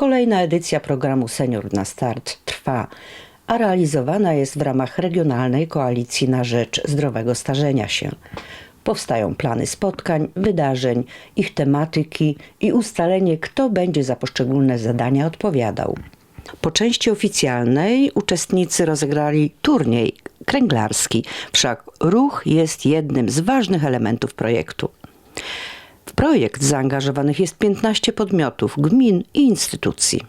Kolejna edycja programu Senior na Start trwa, a realizowana jest w ramach Regionalnej Koalicji na Rzecz Zdrowego Starzenia się. Powstają plany spotkań, wydarzeń, ich tematyki i ustalenie, kto będzie za poszczególne zadania odpowiadał. Po części oficjalnej uczestnicy rozegrali turniej kręglarski, wszak ruch jest jednym z ważnych elementów projektu. Projekt zaangażowanych jest 15 podmiotów, gmin i instytucji.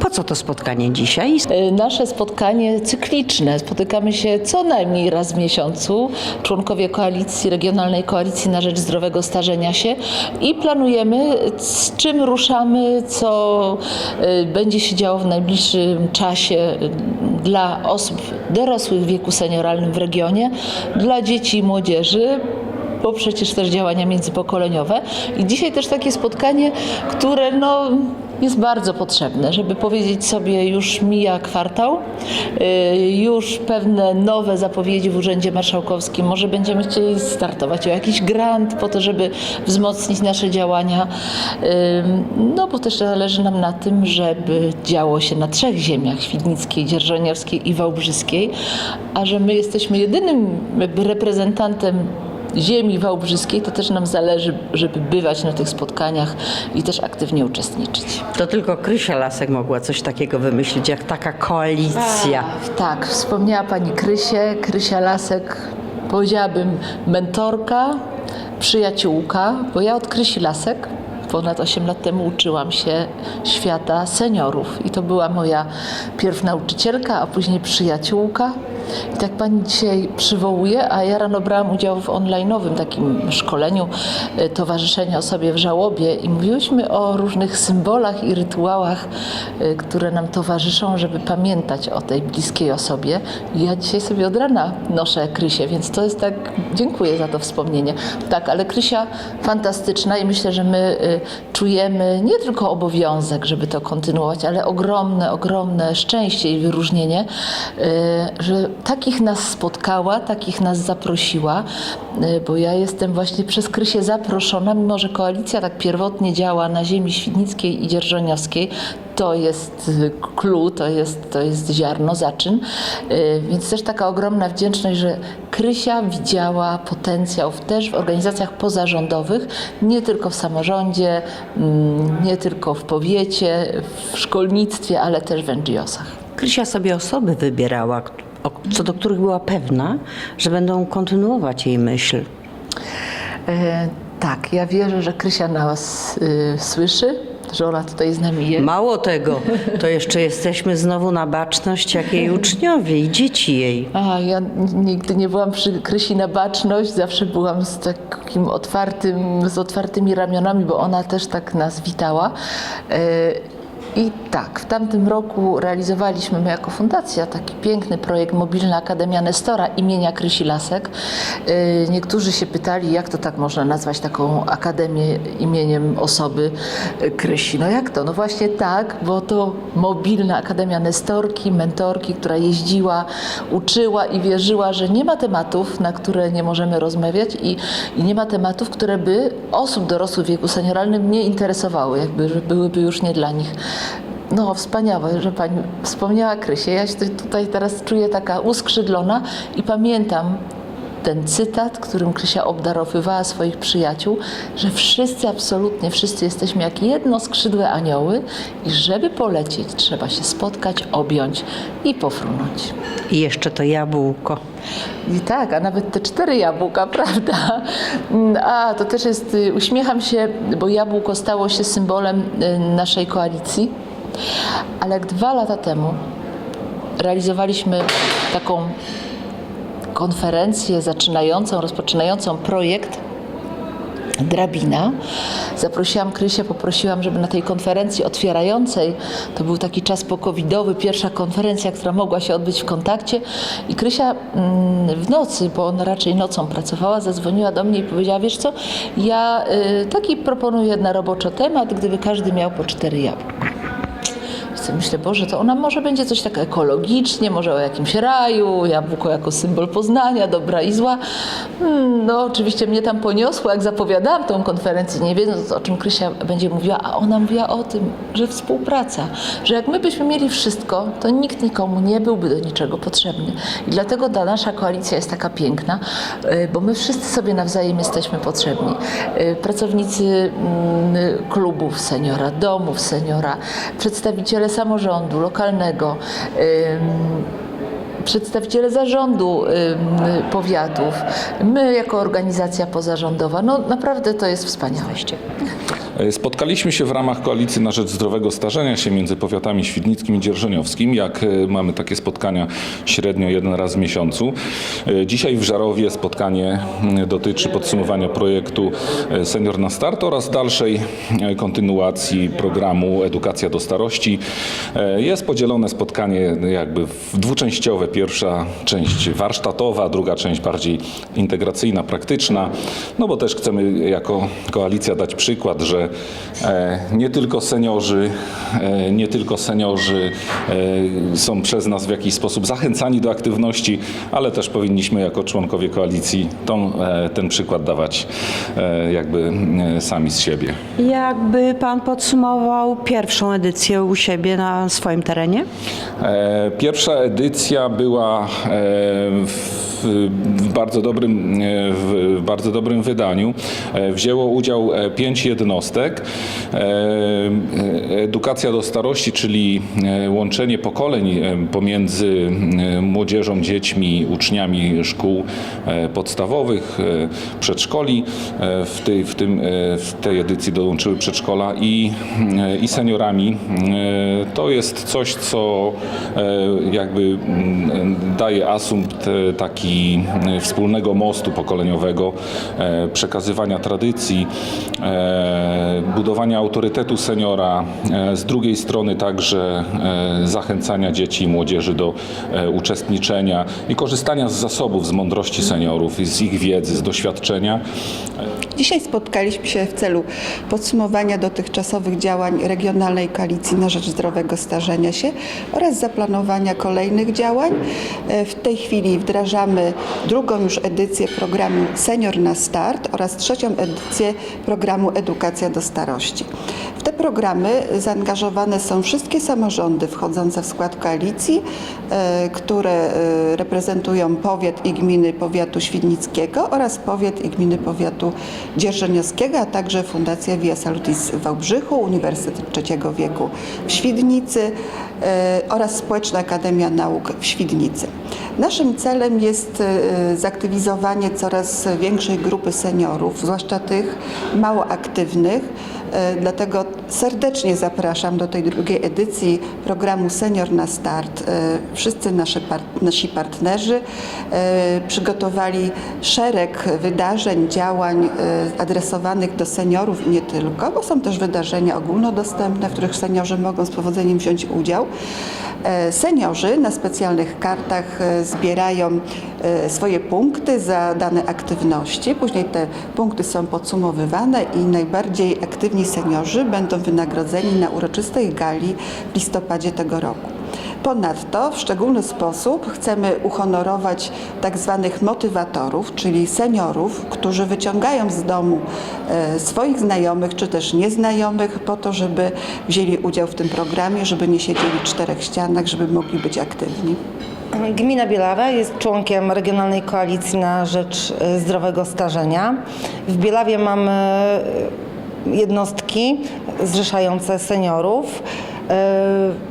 Po co to spotkanie dzisiaj? Y, Nasze spotkanie cykliczne. Spotykamy się co najmniej raz w miesiącu, członkowie koalicji, Regionalnej Koalicji na Rzecz Zdrowego Starzenia się i planujemy, z czym ruszamy, co y, będzie się działo w najbliższym czasie dla osób dorosłych w wieku senioralnym w regionie, dla dzieci i młodzieży, bo przecież też działania międzypokoleniowe. I dzisiaj też takie spotkanie, które no, jest bardzo potrzebne, żeby powiedzieć sobie, już mija kwartał, y, już pewne nowe zapowiedzi w Urzędzie Marszałkowskim, może będziemy chcieli startować o jakiś grant po to, żeby wzmocnić nasze działania, Ym, no bo też zależy nam na tym, żeby działo się na trzech ziemiach, Świdnickiej, Dzierżoniowskiej i Wałbrzyskiej, a że my jesteśmy jedynym reprezentantem ziemi wałbrzyskiej, to też nam zależy, żeby bywać na tych spotkaniach i też aktywnie uczestniczyć. To tylko Krysia Lasek mogła coś takiego wymyślić, jak taka koalicja. Tak, wspomniała Pani Krysię, Krysia Lasek, powiedziałabym mentorka, przyjaciółka, bo ja od Krysi Lasek ponad 8 lat temu uczyłam się świata seniorów i to była moja pierw nauczycielka, a później przyjaciółka. I tak Pani dzisiaj przywołuje, a ja rano brałam udział w online'owym takim szkoleniu e, Towarzyszenia Osobie w Żałobie i mówiłyśmy o różnych symbolach i rytuałach, e, które nam towarzyszą, żeby pamiętać o tej bliskiej osobie. I ja dzisiaj sobie od rana noszę Krysię, więc to jest tak, dziękuję za to wspomnienie. Tak, ale Krysia fantastyczna i myślę, że my y, czujemy nie tylko obowiązek, żeby to kontynuować, ale ogromne, ogromne szczęście i wyróżnienie, y, że takich nas spotkała, takich nas zaprosiła, y, bo ja jestem właśnie przez Krysię zaproszona, mimo że koalicja tak pierwotnie działa na ziemi świdnickiej i dzierżoniowskiej, to jest clue, to jest, to jest ziarno, zaczyn. Y, Więc też taka ogromna wdzięczność, że Krysia widziała potencjał też w organizacjach pozarządowych, nie tylko w samorządzie, mm, nie tylko w powiecie, w szkolnictwie, ale też w NGO-sach. Krysia sobie osoby wybierała, co do których była pewna, że będą kontynuować jej myśl. E, tak, ja wierzę, że Krysia nas y, słyszy, że ona tutaj z nami jest. Mało tego, to jeszcze jesteśmy znowu na baczność, jak jej uczniowie i dzieci jej. A, ja nigdy nie byłam przy Krysi na baczność, zawsze byłam z takim otwartym, z otwartymi ramionami, bo ona też tak nas witała. E, I tak, w tamtym roku realizowaliśmy my jako fundacja taki piękny projekt Mobilna Akademia Nestora imienia Krysi Lasek. E, Niektórzy się pytali, jak to tak można nazwać taką akademię imieniem osoby e, Krysi. No jak to? No właśnie tak, bo to Mobilna Akademia Nestorki, mentorki, która jeździła, uczyła i wierzyła, że nie ma tematów, na które nie możemy rozmawiać i, i nie ma tematów, które by osób dorosłych w wieku senioralnym nie interesowały, jakby, byłyby już nie dla nich. No, wspaniałe, że Pani wspomniała Krysię. Ja się tutaj teraz czuję taka uskrzydlona i pamiętam ten cytat, którym Krysia obdarowywała swoich przyjaciół, że wszyscy, absolutnie wszyscy jesteśmy jak jedno skrzydłe anioły i żeby polecieć, trzeba się spotkać, objąć i pofrunąć. I jeszcze to jabłko. I tak, a nawet te cztery jabłka, prawda? Mm, A, to też jest, y, uśmiecham się, bo jabłko stało się symbolem y, naszej koalicji, ale dwa lata temu realizowaliśmy taką konferencję zaczynającą, rozpoczynającą projekt Drabina. Zaprosiłam Krysię, poprosiłam, żeby na tej konferencji otwierającej, to był taki czas pokowidowy, pierwsza konferencja, która mogła się odbyć w kontakcie i Krysia mm, w nocy, bo ona raczej nocą pracowała, zadzwoniła do mnie i powiedziała, wiesz co, ja y, taki proponuję na roboczo temat, gdyby każdy miał po cztery jabłka. Chcę. Myślę, Boże, to ona może będzie coś tak ekologicznie, może o jakimś raju, jabłko jako symbol poznania, dobra i zła. Hmm, no oczywiście mnie tam poniosło, jak zapowiadałam tą konferencję, nie wiedząc o czym Krysia będzie mówiła, a ona mówiła o tym, że współpraca, że jak my byśmy mieli wszystko, to nikt nikomu nie byłby do niczego potrzebny. I dlatego ta nasza koalicja jest taka piękna, y, bo my wszyscy sobie nawzajem jesteśmy potrzebni. Y, Pracownicy mm, klubów seniora, domów seniora, przedstawiciele samorządu lokalnego, ym, przedstawiciele zarządu ym, powiatów, my jako organizacja pozarządowa. No naprawdę to jest wspaniałe. E, Spotkaliśmy się w ramach Koalicji na Rzecz Zdrowego Starzenia się między powiatami świdnickim i dzierżoniowskim, jak mamy takie spotkania średnio jeden raz w miesiącu. Dzisiaj w Żarowie spotkanie dotyczy podsumowania projektu Senior na Start oraz dalszej kontynuacji programu Edukacja do Starości. Jest podzielone spotkanie jakby w dwuczęściowe. Pierwsza część warsztatowa, druga część bardziej integracyjna, praktyczna. No bo też chcemy jako koalicja dać przykład, że e, nie tylko seniorzy, e, nie tylko seniorzy e, są przez nas w jakiś sposób zachęcani do aktywności, ale też powinniśmy jako członkowie koalicji tą, ten przykład dawać jakby sami z siebie. Jakby pan podsumował pierwszą edycję u siebie na swoim terenie? Pierwsza edycja była e, w w bardzo dobrym, e, w bardzo dobrym wydaniu. E, Wzięło udział e, pięć jednostek. Edukacja do starości, czyli łączenie pokoleń pomiędzy młodzieżą, dziećmi, uczniami szkół podstawowych, przedszkoli. W tej, w tym, w tej edycji dołączyły przedszkola i, i seniorami. To jest coś, co jakby daje asumpt taki e, wspólnego mostu pokoleniowego, e, przekazywania tradycji, e, budowania autorytetu seniora, z drugiej strony także zachęcania dzieci i młodzieży do uczestniczenia i korzystania z zasobów, z mądrości seniorów, i z ich wiedzy, z doświadczenia. Dzisiaj spotkaliśmy się w celu podsumowania dotychczasowych działań Regionalnej Koalicji na Rzecz Zdrowego Starzenia się oraz zaplanowania kolejnych działań. E, W tej chwili wdrażamy drugą już edycję programu Senior na Start oraz trzecią edycję programu Edukacja do Starości. Programy zaangażowane są wszystkie samorządy wchodzące w skład koalicji, e, które e, reprezentują powiat i gminy powiatu świdnickiego oraz powiat i gminy powiatu dzierżoniowskiego, a także Fundacja Via Salutis w Wałbrzychu, Uniwersytet Trzeciego Wieku w Świdnicy e, oraz Społeczna Akademia Nauk w Świdnicy. Naszym celem jest zaktywizowanie coraz większej grupy seniorów, zwłaszcza tych mało aktywnych, Dlatego serdecznie zapraszam do tej drugiej edycji programu Senior na Start. E, Wszyscy nasze par- nasi partnerzy e, przygotowali szereg wydarzeń, działań e, adresowanych do seniorów i nie tylko, bo są też wydarzenia ogólnodostępne, w których seniorzy mogą z powodzeniem wziąć udział. Seniorzy na specjalnych kartach zbierają swoje punkty za dane aktywności. Później te punkty są podsumowywane i najbardziej aktywni seniorzy będą wynagrodzeni na uroczystej gali w listopadzie tego roku. Ponadto w szczególny sposób chcemy uhonorować tak zwanych motywatorów, czyli seniorów, którzy wyciągają z domu e, swoich znajomych czy też nieznajomych po to, żeby wzięli udział w tym programie, żeby nie siedzieli w czterech ścianach, żeby mogli być aktywni. Gmina Bielawa jest członkiem Regionalnej Koalicji na Rzecz Zdrowego Starzenia. W Bielawie mamy jednostki zrzeszające seniorów. E,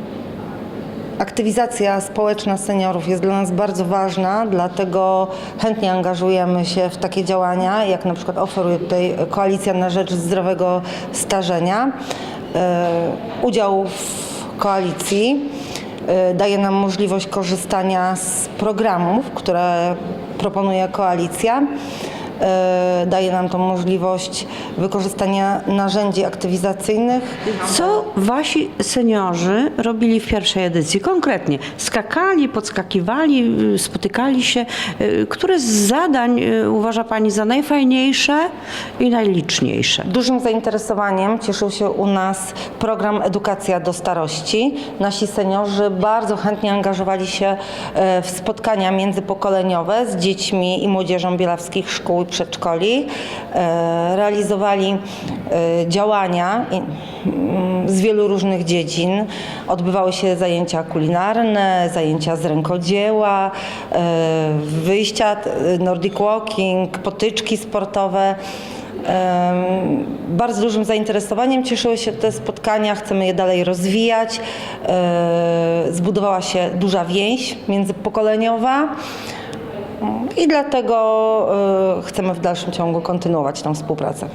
Aktywizacja społeczna seniorów jest dla nas bardzo ważna, dlatego chętnie angażujemy się w takie działania, jak na przykład oferuje tutaj Koalicja na Rzecz Zdrowego Starzenia. E, Udział w koalicji e, daje nam możliwość korzystania z programów, które proponuje koalicja. E, daje nam to możliwość wykorzystania narzędzi aktywizacyjnych. Co wasi seniorzy robili w pierwszej edycji? Konkretnie, skakali, podskakiwali, y, spotykali się. Y, Które z zadań y, uważa pani za najfajniejsze i najliczniejsze? Dużym zainteresowaniem cieszył się u nas program Edukacja do Starości. Nasi seniorzy bardzo chętnie angażowali się e, w spotkania międzypokoleniowe z dziećmi i młodzieżą bielawskich szkół przedszkoli. E, Realizowali e, działania mm, z wielu różnych dziedzin. Odbywały się zajęcia kulinarne, zajęcia z rękodzieła, e, wyjścia, nordic walking, potyczki sportowe. Bardzo dużym zainteresowaniem cieszyły się te spotkania, chcemy je dalej rozwijać. Zbudowała się duża więź międzypokoleniowa i dlatego e, chcemy w dalszym ciągu kontynuować tę współpracę.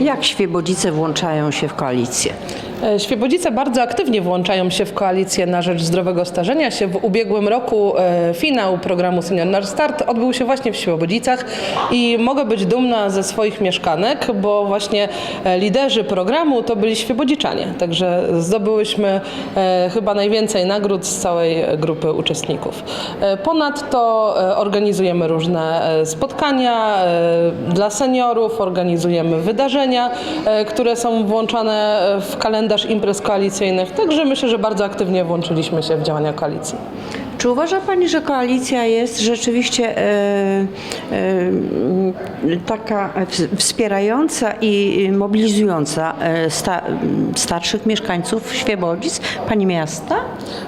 Jak Świebodzice włączają się w koalicję? E, Świebodzice bardzo aktywnie włączają się w koalicję na rzecz zdrowego starzenia się. W ubiegłym roku e, finał programu Senior na Start odbył się właśnie w Świebodzicach i mogę być dumna ze swoich mieszkanek, bo właśnie e, liderzy programu to byli Świebodziczanie. Także zdobyłyśmy chyba najwięcej nagród z całej grupy uczestników. Ponadto organizujemy różne spotkania dla seniorów, organizujemy wydarzenia, które są włączane w kalendarz imprez koalicyjnych. Także myślę, że bardzo aktywnie włączyliśmy się w działania koalicji. Czy uważa Pani, że koalicja jest rzeczywiście e, e, taka wspierająca i mobilizująca e, sta, starszych mieszkańców Świebodzic, Pani miasta?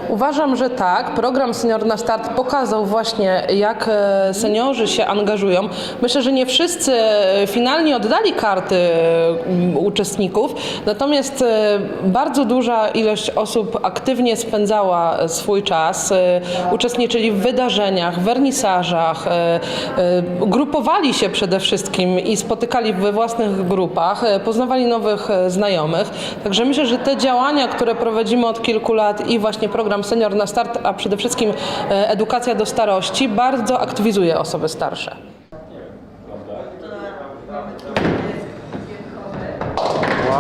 Uważam, że tak. Program Senior na Start pokazał właśnie, jak seniorzy się angażują. Myślę, że nie wszyscy finalnie oddali karty uczestników, natomiast bardzo duża ilość osób aktywnie spędzała swój czas, uczestniczyli w wydarzeniach, wernisażach, e, e, grupowali się przede wszystkim i spotykali we własnych grupach, e, poznawali nowych znajomych. Także myślę, że te działania, które prowadzimy od kilku lat i właśnie program Senior na Start, a przede wszystkim edukacja do starości, bardzo aktywizuje osoby starsze.